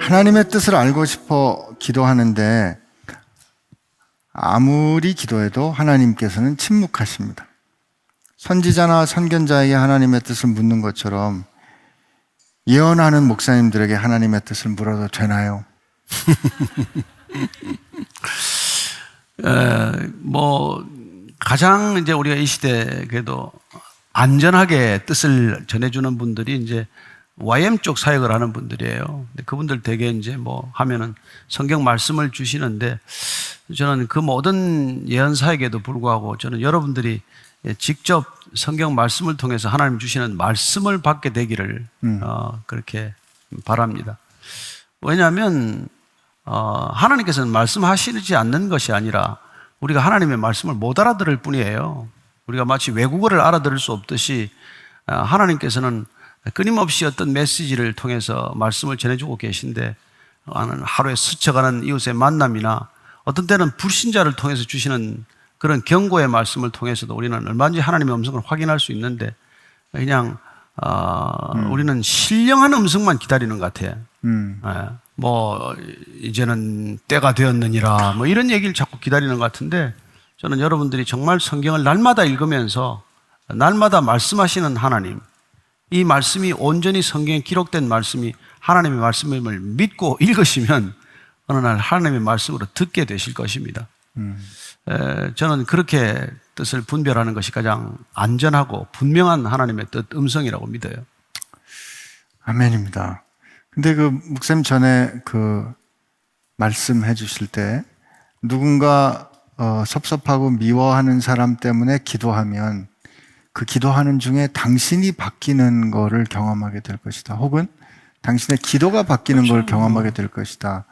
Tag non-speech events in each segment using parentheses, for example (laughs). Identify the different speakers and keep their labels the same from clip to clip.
Speaker 1: 하나님의 뜻을 알고 싶어 기도하는데 아무리 기도해도 하나님께서는 침묵하십니다. 선지자나 선견자에게 하나님의 뜻을 묻는 것처럼 예언하는 목사님들에게 하나님의 뜻을 물어도 되나요? (laughs)
Speaker 2: 에, 뭐 가장 이제 우리가 이 시대 그래도 안전하게 뜻을 전해주는 분들이 이제 YM 쪽 사역을 하는 분들이에요. 근데 그분들 되게 이제 뭐 하면은 성경 말씀을 주시는데 저는 그 모든 예언사에게도 불구하고 저는 여러분들이 직접 성경 말씀을 통해서 하나님 주시는 말씀을 받게 되기를 어, 그렇게 바랍니다. 왜냐하면 어, 하나님께서는 말씀하시지 않는 것이 아니라 우리가 하나님의 말씀을 못 알아들을 뿐이에요. 우리가 마치 외국어를 알아들을 수 없듯이 어, 하나님께서는 끊임없이 어떤 메시지를 통해서 말씀을 전해주고 계신데 어, 하루에 스쳐가는 이웃의 만남이나 어떤 때는 불신자를 통해서 주시는 그런 경고의 말씀을 통해서도 우리는 얼마든지 하나님의 음성을 확인할 수 있는데 그냥 어, 우리는 신령한 음성만 기다리는 것 같아요.
Speaker 1: 음,
Speaker 2: 예, 뭐 이제는 때가 되었느니라 뭐 이런 얘기를 자꾸 기다리는 것 같은데 저는 여러분들이 정말 성경을 날마다 읽으면서 날마다 말씀하시는 하나님 이 말씀이 온전히 성경에 기록된 말씀이 하나님의 말씀임을 믿고 읽으시면 어느 날 하나님의 말씀으로 듣게 되실 것입니다. 에, 저는 그렇게 뜻을 분별하는 것이 가장 안전하고 분명한 하나님의 뜻 음성이라고 믿어요.
Speaker 1: 아멘입니다. 근데 그 목사님 전에 그 말씀해 주실 때 누군가 어, 섭섭하고 미워하는 사람 때문에 기도하면 그 기도하는 중에 당신이 바뀌는 거를 경험하게 될 것이다. 혹은 당신의 기도가 바뀌는 걸 경험하게 될 것이다.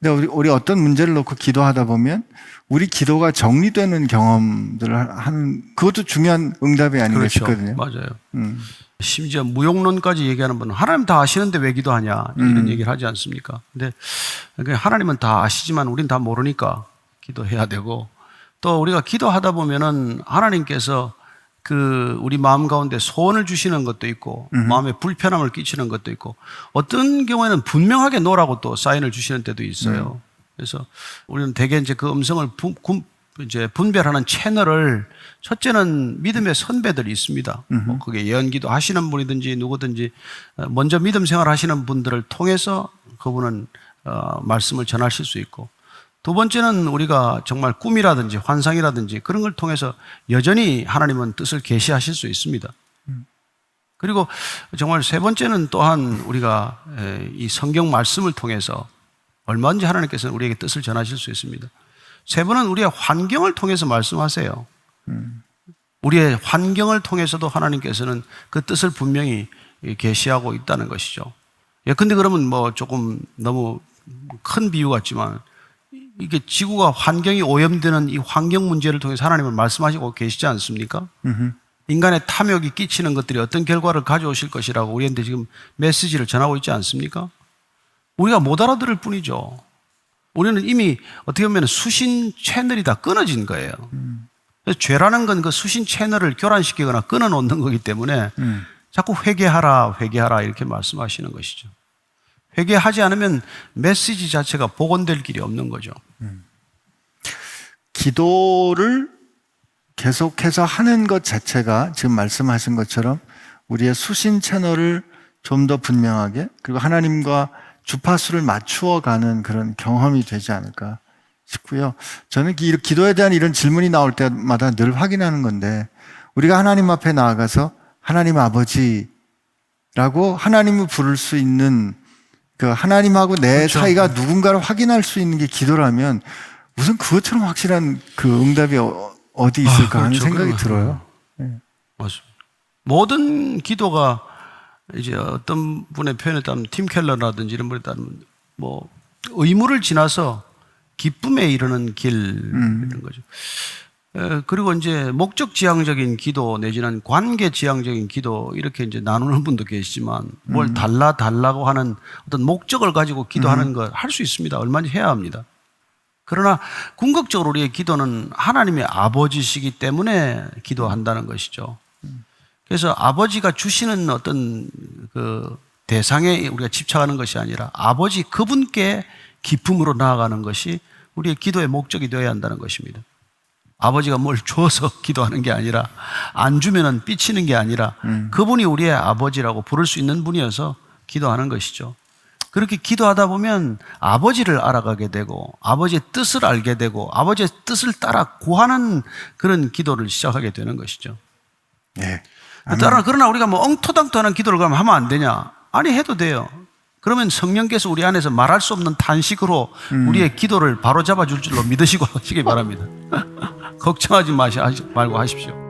Speaker 1: 근데 우리, 우리 어떤 문제를 놓고 기도하다 보면 우리 기도가 정리되는 경험들을 하는 그것도 중요한 응답이 아닌가 싶거든요.
Speaker 2: 맞아요.
Speaker 1: 음.
Speaker 2: 심지어 무용론까지 얘기하는 분은 하나님 다 아시는데 왜 기도하냐 이런 얘기를 하지 않습니까? 근데 그 하나님은 다 아시지만 우리는 다 모르니까 기도해야 되고 또 우리가 기도하다 보면은 하나님께서 그 우리 마음 가운데 소원을 주시는 것도 있고 마음에 불편함을 끼치는 것도 있고 어떤 경우에는 분명하게 노라고 또 사인을 주시는 때도 있어요. 그래서 우리는 대개 이제 그 음성을 분, 군- 이제 분별하는 채널을 첫째는 믿음의 선배들이 있습니다. 뭐 그게 예언기도 하시는 분이든지 누구든지 어, 먼저 믿음 생활 하시는 분들을 통해서 그분은 어, 말씀을 전하실 수 있고 두 번째는 우리가 정말 꿈이라든지 환상이라든지 그런 걸 통해서 여전히 하나님은 뜻을 계시하실 수 있습니다. 그리고 정말 세 번째는 또한 우리가 에, 이 성경 말씀을 통해서 얼마든지 하나님께서는 우리에게 뜻을 전하실 수 있습니다. 세 번은 우리의 환경을 통해서 말씀하세요. 우리의 환경을 통해서도 하나님께서는 그 뜻을 분명히 계시하고 있다는 것이죠. 예, 근데 그러면 뭐 조금 너무 큰 비유 같지만 이게 지구가 환경이 오염되는 이 환경 문제를 통해서 하나님은 말씀하시고 계시지 않습니까? 인간의 탐욕이 끼치는 것들이 어떤 결과를 가져오실 것이라고 우리한테 지금 메시지를 전하고 있지 않습니까? 우리가 못 알아들을 뿐이죠. 우리는 이미 어떻게 보면 수신 채널이 다 끊어진 거예요. 그래서 죄라는 건 그 수신 채널을 교란시키거나 끊어놓는 거기 때문에 자꾸 회개하라, 회개하라 이렇게 말씀하시는 것이죠. 회개하지 않으면 메시지 자체가 복원될 길이 없는 거죠.
Speaker 1: 기도를 계속해서 하는 것 자체가 지금 말씀하신 것처럼 우리의 수신 채널을 좀 더 분명하게 그리고 하나님과 주파수를 맞추어 가는 그런 경험이 되지 않을까 싶고요. 저는 기- 기도에 대한 이런 질문이 나올 때마다 늘 확인하는 건데 우리가 하나님 앞에 나아가서 하나님 아버지라고 하나님을 부를 수 있는 그 하나님하고 내
Speaker 2: 그렇죠.
Speaker 1: 사이가 누군가를 확인할 수 있는 게 기도라면 무슨 그것처럼 확실한 그 응답이 어- 어디 있을까
Speaker 2: 아,
Speaker 1: 하는
Speaker 2: 그렇죠.
Speaker 1: 생각이 들어요.
Speaker 2: 맞습니다. 모든 기도가 이제 어떤 분의 표현에 따르면 팀 켈러라든지 이런 분에 따르면 뭐 의무를 지나서 기쁨에 이르는 길 이런 거죠. 에, 그리고 이제 목적 지향적인 기도 내지는 관계 지향적인 기도 이렇게 이제 나누는 분도 계시지만 뭘 달라 달라고 하는 어떤 목적을 가지고 기도하는 걸 할 수 있습니다. 얼마든지 해야 합니다. 그러나 궁극적으로 우리의 기도는 하나님의 아버지시기 때문에 기도한다는 것이죠. 그래서 아버지가 주시는 어떤 그 대상에 우리가 집착하는 것이 아니라 아버지 그분께 기쁨으로 나아가는 것이 우리의 기도의 목적이 되어야 한다는 것입니다. 아버지가 뭘 줘서 (laughs) 기도하는 게 아니라 안 주면은 삐치는 게 아니라 그분이 우리의 아버지라고 부를 수 있는 분이어서 기도하는 것이죠. 그렇게 기도하다 보면 아버지를 알아가게 되고 아버지의 뜻을 알게 되고 아버지의 뜻을 따라 구하는 그런 기도를 시작하게 되는 것이죠.
Speaker 1: 예.
Speaker 2: 따라 그러나 우리가 뭐 엉토당토하는 기도를 그럼 하면 안 되냐? 아니 해도 돼요. 그러면 성령께서 우리 안에서 말할 수 없는 탄식으로 우리의 기도를 바로 잡아 줄 줄로 믿으시고 (laughs) 하시기 바랍니다. (laughs) 걱정하지 마시, 말고 하십시오.